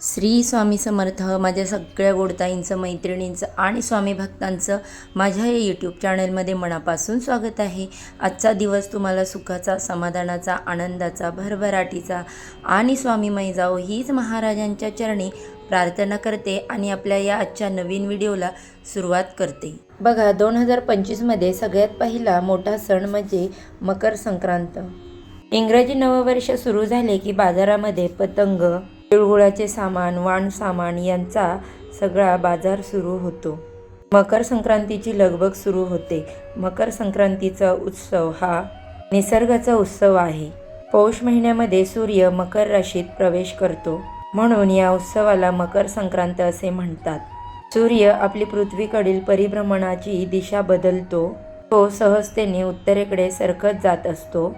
श्री स्वामी समर्थ माझ्या सगळ्या गोडताईंचं मैत्रिणींचं आणि स्वामी भक्तांचं माझ्या या यूट्यूब चॅनलमध्ये मनापासून स्वागत आहे. आजचा दिवस तुम्हाला सुखाचा समाधानाचा आनंदाचा भरभराटीचा आणि स्वामी जाओ हीच महाराजांच्या चरणी प्रार्थना करते आणि आपल्या या आजच्या नवीन व्हिडिओला सुरुवात करते. बघा दोन हजार पंचवीसमध्ये सगळ्यात पहिला मोठा सण म्हणजे मकर संक्रांत. इंग्रजी नववर्ष सुरू झाले की बाजारामध्ये पतंग तिळगुळाचे सामान वाण सामान यांचा सगळा बाजार सुरू होतो. मकर संक्रांतीची लगबग सुरू होते. मकर संक्रांतीचा उत्सव हा निसर्गाचा उत्सव आहे. पौष महिन्यामध्ये सूर्य मकर राशीत प्रवेश करतो. म्हणून या उत्सवाला मकर संक्रांत असे म्हणतात. सूर्य आपली पृथ्वीकडील परिभ्रमणाची दिशा बदलतो. तो सहजतेने उत्तरेकडे सरकत जात असतो.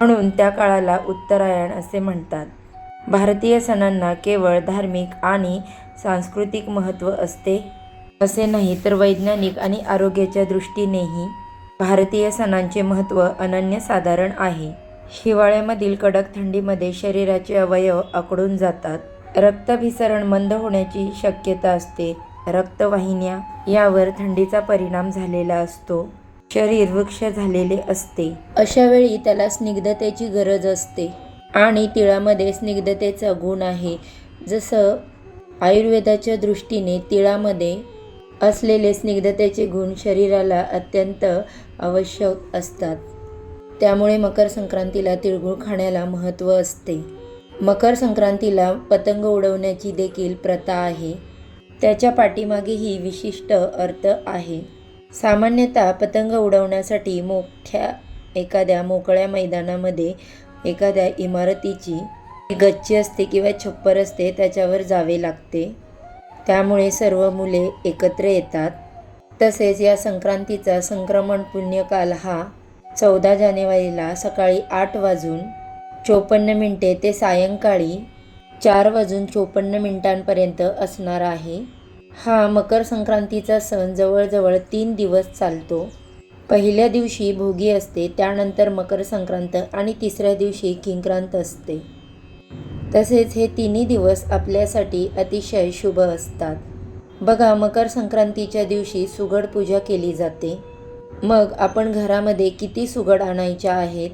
म्हणून त्या काळाला उत्तरायण असे म्हणतात. भारतीय सणांना केवळ धार्मिक आणि सांस्कृतिक महत्त्व असते. असे नाही तर वैज्ञानिक आणि आरोग्याच्या दृष्टीनेही भारतीय सणांचे महत्त्व अनन्यसाधारण आहे. हिवाळ्यामधील कडक थंडीमध्ये शरीराचे अवयव आकडून जातात. रक्ताभिसरण मंद होण्याची शक्यता असते. रक्तवाहिन्या यावर थंडीचा परिणाम झालेला असतो. शरीर वृक्ष झालेले असते. अशा वेळी त्याला स्निग्धतेची गरज असते. आणि तिळामध्ये स्निग्धतेचा गुण आहे. जसं आयुर्वेदाच्या दृष्टीने तिळामध्ये असलेले स्निग्धतेचे गुण शरीराला अत्यंत आवश्यक असतात. त्यामुळे मकर संक्रांतीला तिळगुळ खाण्याला महत्त्व असते. मकर संक्रांतीला पतंग उडवण्याची देखील प्रथा आहे. त्याच्या पाठीमागेही विशिष्ट अर्थ आहे. सामान्यतः पतंग उडवण्यासाठी मोठ्या एखाद्या मोकळ्या मैदानामध्ये एखाद्या इमारतीची गच्ची असते किंवा छप्पर असते त्याच्यावर जावे लागते. त्यामुळे सर्व मुले एकत्र येतात. तसेच या संक्रांतीचा संक्रमण पुण्यकाल हा चौदा जानेवारीला सकाळी आठ वाजून चोपन्न मिनटे ते सायंकाळी चार वाजून चोपन्न मिनिटांपर्यंत असणार आहे. हा मकर संक्रांतीचा सण जवळजवळ तीन दिवस चालतो. पहिल्या दिवशी भोगी असते त्यानंतर मकर संक्रांत आणि तिसऱ्या दिवशी किंक्रांत असते. तसेच हे तिन्ही दिवस आपल्यासाठी अतिशय शुभ असतात. बघा मकर संक्रांतीच्या दिवशी सुगड पूजा केली जाते. मग आपण घरामध्ये किती सुगड आणायच्या आहेत?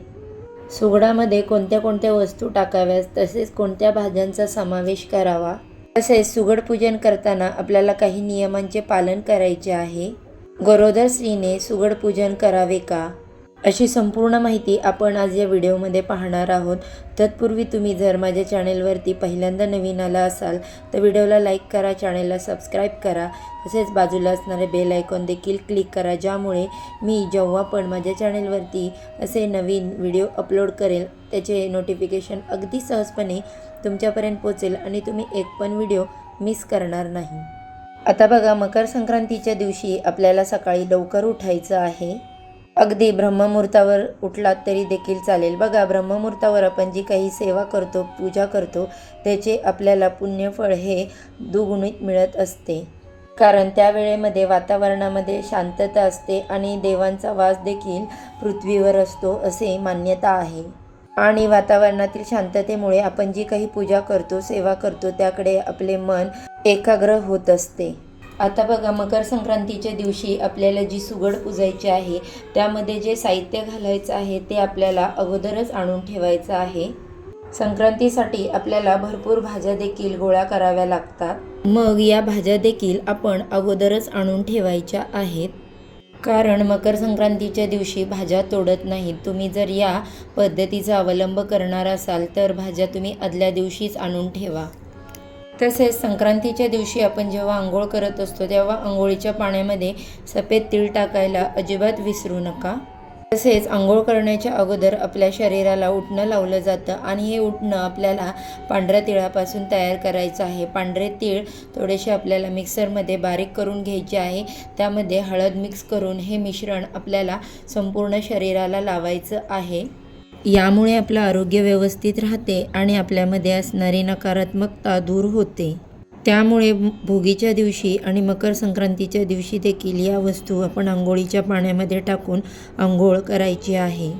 सुगडामध्ये कोणत्या कोणत्या वस्तू टाकाव्यात? तसेच कोणत्या भाज्यांचा समावेश करावा? तसेच सुगड पूजन करताना आपल्याला काही नियमांचे पालन करायचे आहे. गरोदर स्त्रीने सुगड पूजन करावे का? अशी संपूर्ण माहिती आपण आज या व्हिडिओमध्ये पाहणार आहोत. तत्पूर्वी तुम्ही जर माझ्या चॅनेलवरती पहिल्यांदा नवीन आला असाल तर व्हिडिओला लाईक करा चॅनेलला सबस्क्राईब करा. तसेच बाजूला असणारे बेल आयकॉन देखील क्लिक करा ज्यामुळे मी जेव्हा पण माझ्या चॅनेलवरती असे नवीन व्हिडिओ अपलोड करेल त्याचे नोटिफिकेशन अगदी सहजपणे तुमच्यापर्यंत पोचेल आणि तुम्ही एक पण व्हिडिओ मिस करणार नाही. आता बघा मकर संक्रांतीच्या दिवशी आपल्याला सकाळी लवकर उठायचं आहे. अगदी ब्रह्ममुहूर्तावर उठलात तरी देखील चालेल. बघा ब्रह्ममुहूर्तावर आपण जी काही सेवा करतो पूजा करतो त्याचे आपल्याला पुण्यफळ हे दुगुणित मिळत असते. कारण त्या वेळेमध्ये वातावरणामध्ये शांतता असते आणि देवांचा वास देखील पृथ्वीवर असतो असे मान्यता आहे. आणि वातावरणातील शांततेमुळे आपण जी काही पूजा करतो सेवा करतो त्याकडे आपले मन एकाग्र होत असते. आता बघा मकर संक्रांतीच्या दिवशी आपल्याला जी सुगड पुजायची आहे त्यामध्ये जे साहित्य घालायचं आहे ते आपल्याला अगोदरच आणून ठेवायचं आहे. संक्रांतीसाठी आपल्याला भरपूर भाज्या देखील गोळा कराव्या लागतात. मग या भाज्या देखील आपण अगोदरच आणून ठेवायच्या आहेत. कारण मकर संक्रांतीच्या दिवशी भाज्या तोडत नाहीत. तुम्ही जर या पद्धतीचा अवलंब करणार असाल तर भाज्या तुम्ही आदल्या दिवशीच आणून ठेवा. तसेच संक्रांतीच्या दिवशी आपण जेव्हा आंघोळ करत असतो तेव्हा आंघोळीच्या पाण्यामध्ये सफेद तीळ टाकायला अजिबात विसरू नका. तसेच आंघोळ करण्याच्या अगोदर आपल्या शरीराला उठणं लावलं जातं आणि हे उठणं आपल्याला पांढऱ्या तिळापासून तयार करायचं आहे. पांढरे तीळ थोडेसे आपल्याला मिक्सरमध्ये बारीक करून घ्यायचे आहे. त्यामध्ये हळद मिक्स करून हे मिश्रण आपल्याला संपूर्ण शरीराला लावायचं आहे. यामुळे आपलं आरोग्य व्यवस्थित राहते आणि आपल्यामध्ये असणारी नकारात्मकता दूर होते. त्यामुळे भोगीच्या दिवशी आणि मकर संक्रांतीच्या दिवशी देखील या वस्तू आपण आंघोळीच्या पाण्यामध्ये टाकून आंघोळ करायची आहे.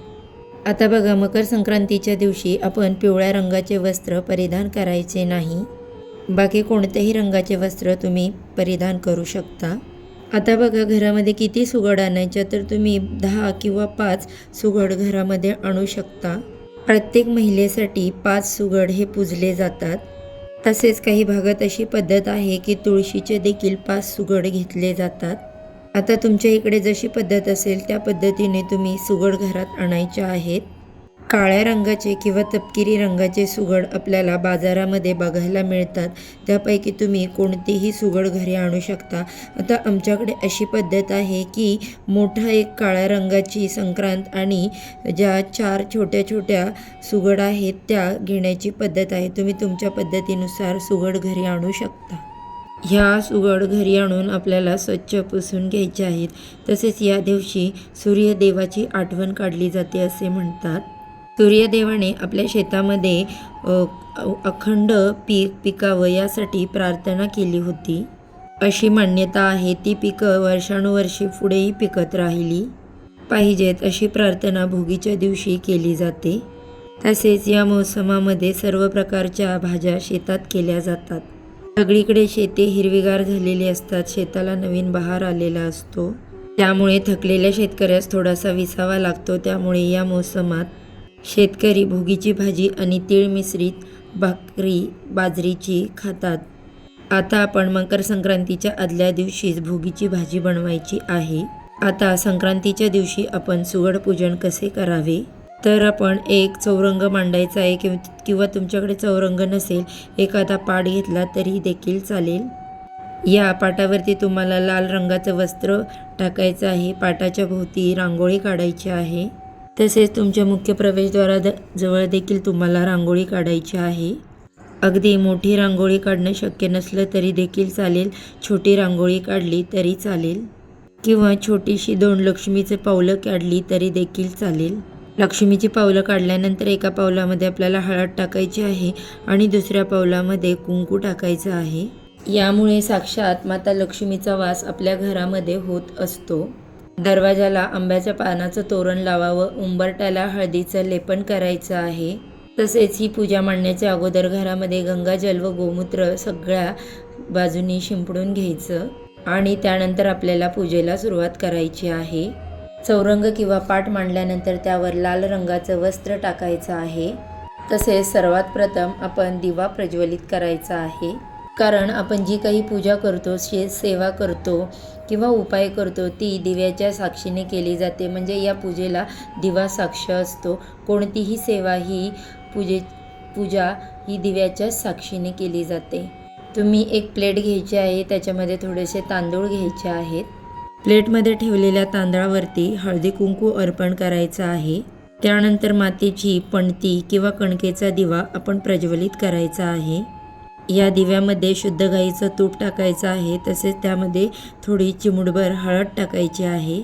आता बघा मकर संक्रांतीच्या दिवशी आपण पिवळ्या रंगाचे वस्त्र परिधान करायचे नाही. बाकी कोणत्याही रंगाचे वस्त्र तुम्ही परिधान करू शकता. आता बघा घरामध्ये किती सुगड आणायच्या तर तुम्ही दहा किंवा पाच सुगड घरामध्ये आणू शकता. प्रत्येक महिलेसाठी पाच सुगड हे पूजले जातात. तसेच काही भागात अशी पद्धत आहे की तुळशीचे देखील पाच सुगड घेतले जातात. आता तुमच्या इकडे जशी पद्धत असेल त्या पद्धतीने तुम्ही सुगड घरात आणायच्या आहेत. काळ्या रंगाचे किंवा तपकिरी रंगाचे सुगड आपल्याला बाजारामध्ये बघायला मिळतात. त्यापैकी तुम्ही कोणतेही सुगड घरी आणू शकता. आता आमच्याकडे अशी पद्धत आहे की मोठा एक काळ्या रंगाची संक्रांत आणि ज्या चार छोट्या छोट्या सुगड आहेत त्या घेण्याची पद्धत आहे. तुम्ही तुमच्या पद्धतीनुसार सुगड घरी आणू शकता. ह्या सुगड घरी आणून आपल्याला स्वच्छ पुसून घ्यायचे आहेत. तसेच या दिवशी सूर्यदेवाची आठवण काढली जाते असे म्हणतात. सूर्यदेवाने आपल्या शेतामध्ये अखंड पीक पिकावं यासाठी प्रार्थना केली होती. अशी मान्यता आहे ती पिकं वर्षानुवर्षे पुढेही पिकत राहिली पाहिजेत अशी प्रार्थना भोगीच्या दिवशी केली जाते. तसेच या मोसमामध्ये सर्व प्रकारच्या भाज्या शेतात केल्या जातात. सगळीकडे शेती हिरवीगार झालेली असतात शेताला नवीन बहार आलेला असतो. त्यामुळे थकलेल्या शेतकऱ्यास थोडासा विसावा लागतो त्यामुळे या मोसमात शेतकरी भोगीची भाजी आणि तीळ मिश्रित भाकरी बाजरीची खातात. आता आपण मकर संक्रांतीच्या आदल्या दिवशीच भोगीची भाजी बनवायची आहे. आता संक्रांतीच्या दिवशी आपण सुगड पूजन कसे करावे? तर आपण एक चौरंग मांडायचा आहे किंवा किंवा तुमच्याकडे चौरंग नसेल एखादा पाट घेतला तरी देखील चालेल. या पाटावरती तुम्हाला लाल रंगाचं वस्त्र टाकायचं आहे. पाटाच्या भोवती रांगोळी काढायची आहे. तसेच तुमच्या मुख्य प्रवेशद्वारा द जवळ देखील तुम्हाला रांगोळी काढायची आहे. अगदी मोठी रांगोळी काढणं शक्य नसलं तरी देखील चालेल. छोटी रांगोळी काढली तरी चालेल. किंवा छोटीशी दोन लक्ष्मीचे पावलं काढली तरी देखील चालेल. लक्ष्मीची पावलं काढल्यानंतर एका पावलामध्ये आपल्याला हळद टाकायची आहे आणि दुसऱ्या पावलामध्ये कुंकू टाकायचं आहे. यामुळे साक्षात माता लक्ष्मीचा वास आपल्या घरामध्ये होत असतो. दरवाजाला आंब्याच्या पानाचं तोरण लावावं उंबरट्याला हळदीचं लेपन करायचं आहे. तसेच ही पूजा मांडण्याच्या अगोदर घरामध्ये गंगाजल व गोमूत्र सगळ्या बाजूनी शिंपडून घ्यायचं आणि त्यानंतर आपल्याला पूजेला सुरुवात करायची आहे. चौरंग किंवा पाट मांडल्यानंतर त्यावर लाल रंगाचं वस्त्र टाकायचं आहे. तसेच सर्वात प्रथम आपण दिवा प्रज्वलित करायचा आहे. कारण आपण जी काही पूजा करतो शे सेवा करतो किंवा उपाय करतो ती दिव्याच्या साक्षीने केली जाते. म्हणजे या पूजेला दिवा साक्ष असतो. कोणतीही सेवा ही पूजे पूजा ही दिव्याच्या साक्षीने केली जाते. तुम्ही एक प्लेट घ्यायची आहे त्याच्यामध्ये थोडेसे तांदूळ घ्यायचे आहेत. प्लेटमध्ये ठेवलेल्या तांदळावरती हळदी कुंकू अर्पण करायचं आहे. त्यानंतर मातीची पणती किंवा कणकेचा दिवा आपण प्रज्वलित करायचा आहे. या दिव्यामध्ये शुद्ध गाईचं तूप टाकायचं आहे. तसेच त्यामध्ये थोडी चिमुडभर हळद टाकायची आहे.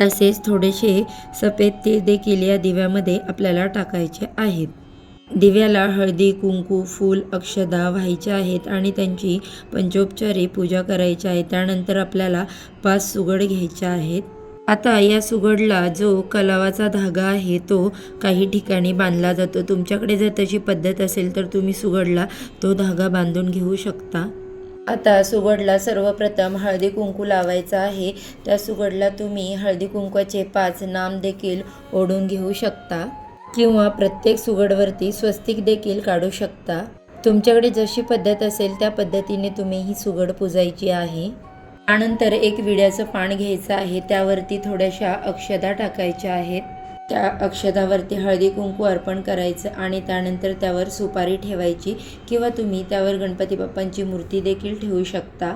तसेच थोडेसे सफेद तीळ देखील या दिव्यामध्ये आपल्याला टाकायचे आहेत. दिव्याला हळदी कुंकू फूल अक्षदा व्हायच्या आहेत आणि त्यांची पंचोपचारी पूजा करायची आहे. त्यानंतर आपल्याला पाच सुगड घ्यायच्या आहेत. आता या सुगडला जो कलावाचा धागा आहे तो काही ठिकाणी बांधला जातो. तुमच्याकडे जर तशी पद्धत असेल तर तुम्ही सुगडला तो धागा बांधून घेऊ शकता. आता सुगडला सर्वप्रथम हळदी कुंकू लावायचा आहे. त्या सुगडला तुम्ही हळदी कुंकवाचे पाच नाम देखील ओढून घेऊ शकता. किंवा प्रत्येक सुगडवरती स्वस्तिक देखील काढू शकता. तुमच्याकडे जशी पद्धत असेल त्या पद्धतीने तुम्ही ही सुगड पुजायची आहे. त्यानंतर एक विड्याचं पान घ्यायचं आहे त्यावरती थोड्याशा अक्षदा टाकायच्या आहेत. त्या अक्षदावरती हळदी कुंकू अर्पण करायचं आणि त्यानंतर त्यावर सुपारी ठेवायची किंवा तुम्ही त्यावर गणपती बाप्पांची मूर्ती देखील ठेवू शकता.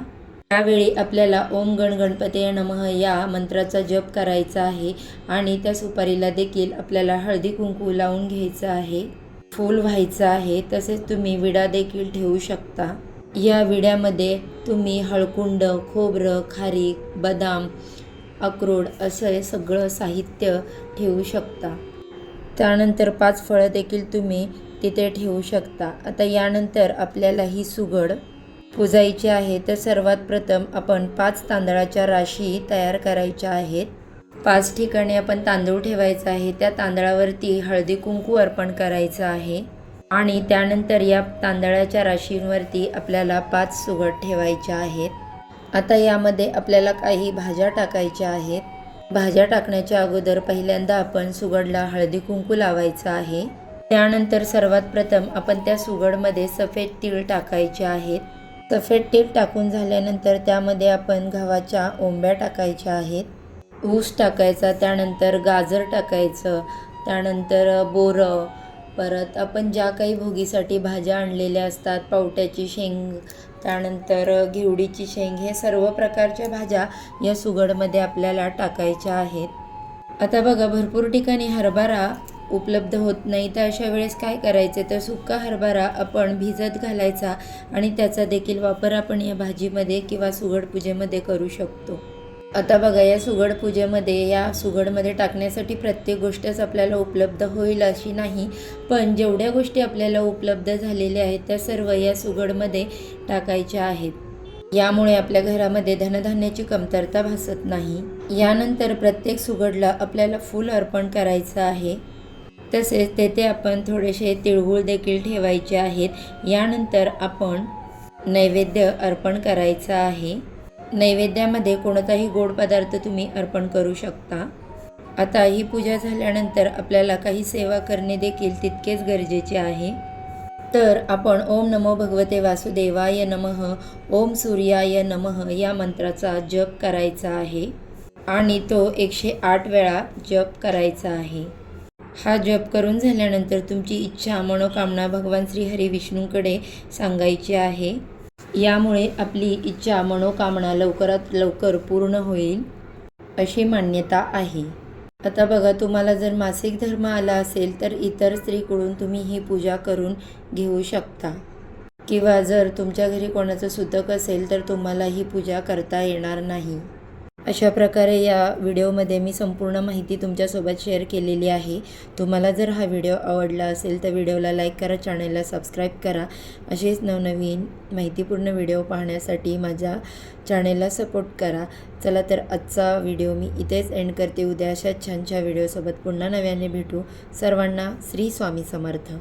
त्यावेळी आपल्याला ओम गण गणपती नमः या मंत्राचा जप करायचा आहे आणि त्या सुपारीला देखील आपल्याला हळदी कुंकू लावून घ्यायचं आहे. फूल व्हायचं आहे तसेच तुम्ही विडा देखील ठेवू शकता. या विड्यामध्ये तुम्ही हळकुंड खोबरं खारीक बदाम अक्रोड असं हे सगळं साहित्य ठेवू शकता. त्यानंतर पाच फळं देखील तुम्ही तिथे ठेवू शकता. आता यानंतर आपल्याला ही सुगड पुजायची आहे. तर सर्वात प्रथम आपण पाच तांदळाच्या राशी तयार करायच्या आहेत. पाच ठिकाणी आपण तांदूळ ठेवायचा आहे. त्या तांदळावरती हळदी कुंकू अर्पण करायचं आहे. आणि त्यानंतर या तांदळाच्या राशींवरती आपल्याला पाच सुगड ठेवायच्या आहेत. आता यामध्ये आपल्याला काही भाज्या टाकायच्या आहेत. भाज्या टाकण्याच्या अगोदर पहिल्यांदा आपण सुगडला हळदी कुंकू लावायचं आहे. त्यानंतर सर्वात प्रथम आपण त्या सुगडमध्ये सफेद तीळ टाकायचे आहेत. सफेद तीळ टाकून झाल्यानंतर त्यामध्ये आपण गव्हाच्या ओंब्या टाकायच्या आहेत. ऊस टाकायचा त्यानंतर गाजर टाकायचं त्यानंतर बोरं परत आपण ज्या काही भोगीसाठी भाज्या आणलेल्या असतात पावट्याची शेंग त्यानंतर घेवडीची शेंग हे सर्व प्रकारच्या भाज्या या सुगडमध्ये आपल्याला टाकायच्या आहेत. आता बघा भरपूर ठिकाणी हरभरा उपलब्ध होत नाही तर अशा वेळेस काय करायचे? तर सुका हरभरा आपण भिजत घालायचा आणि त्याचा देखील वापर आपण या भाजीमध्ये किंवा सुगड पूजेमध्ये करू शकतो. आता बघा या सुगड पूजेमध्ये या सुगडमध्ये टाकण्यासाठी प्रत्येक गोष्टच आपल्याला उपलब्ध होईल अशी नाही. पण जेवढ्या गोष्टी आपल्याला उपलब्ध झालेल्या आहेत त्या सर्व या सुगडमध्ये टाकायच्या आहेत. यामुळे आपल्या घरामध्ये धनधान्याची कमतरता भासत नाही. यानंतर प्रत्येक सुगडला आपल्याला फूल अर्पण करायचं आहे. तसेच तेथे आपण थोडेसे तिळगुळ देखील ठेवायचे आहेत. यानंतर आपण नैवेद्य अर्पण करायचं आहे. नैवेद्यामध्ये कोणताही गोड पदार्थ तुम्ही अर्पण करू शकता. आता ही पूजा झाल्यानंतर आपल्याला काही सेवा करणे देखील तितकेच गरजेचे आहे. तर आपण ओम नमो भगवते वासुदेवाय नमः ओम सूर्याय नमः या मंत्राचा जप करायचा आहे. आणि तो एकशे आठ वेळा जप करायचा आहे. हा जप करून झाल्यानंतर तुमची इच्छा मनोकामना भगवान श्रीहरी विष्णूंकडे सांगायची आहे. यामुळे आपली इच्छा मनोकामना लवकरात लवकर पूर्ण होईल अशी मान्यता आहे. आता बघा तुम्हाला जर मासिक धर्म आला असेल तर इतर स्त्रीकडून तुम्ही ही पूजा करून घेऊ शकता. किंवा जर तुमच्या घरी कोणाचं सुतक असेल तर तुम्हाला ही पूजा करता येणार नाही. अशा प्रकारे या व्हिडिओमध्ये मी संपूर्ण माहिती तुमच्यासोबत शेअर केलेली आहे. तुम्हाला जर हा व्हिडिओ आवडला असेल तर व्हिडिओला लाईक करा चॅनलला सबस्क्राईब करा. असेच नवनवीन माहितीपूर्ण व्हिडिओ पाहण्यासाठी माझ्या चॅनेलला सपोर्ट करा. चला तर आजचा व्हिडिओ मी इथेच एंड करते. उद्या अशा छानशा व्हिडिओसोबत पुन्हा नव्याने भेटू. सर्वांना श्री स्वामी समर्थ.